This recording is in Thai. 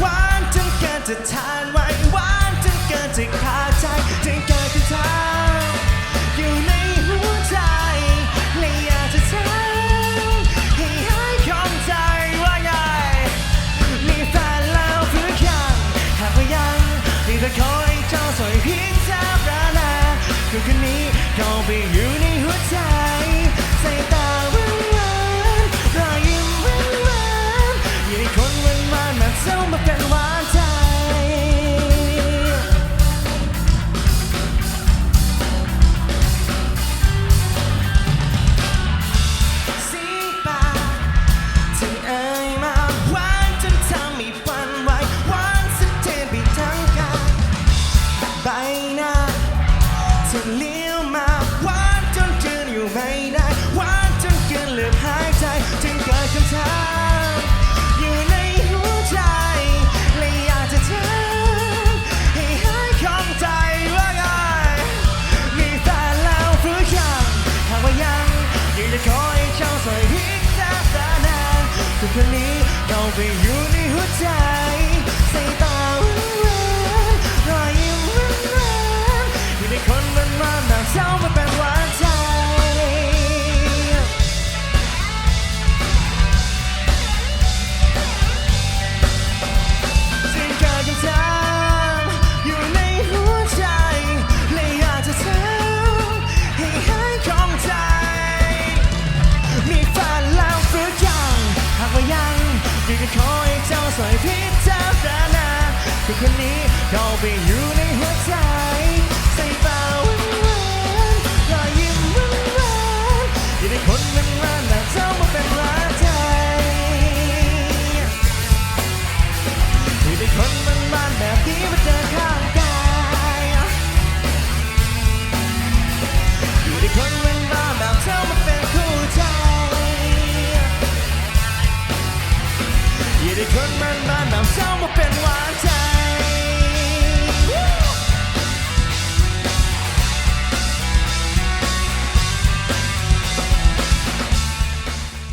หวานจนเกินจะทานไหวหวานจนเกินจะขาดใจจนเกินจะทานอยู่ในหัวใจและอยากจะทำให้หายของใจว่าไง มีแฟนแล้วหรือยังหากว่ายังที่จะคอยเจ้าสวยเพียงแค่ปรานาคือคนนี้เขาไปอยู่ในหัวใจ มาเจ้ามาเป็นหวานใจสีปากถึงเอ่ยมาหวานจนทำให้ฝันไหวหวานสะเทือนไปทั้งกายใบหน้าถึงเลี้ย คนนี้ เราไปอยู่ในหัวใจ ที่จะขอให้เจ้าสวยพิจารณาคือคนนี้เขาไปอยู่ remember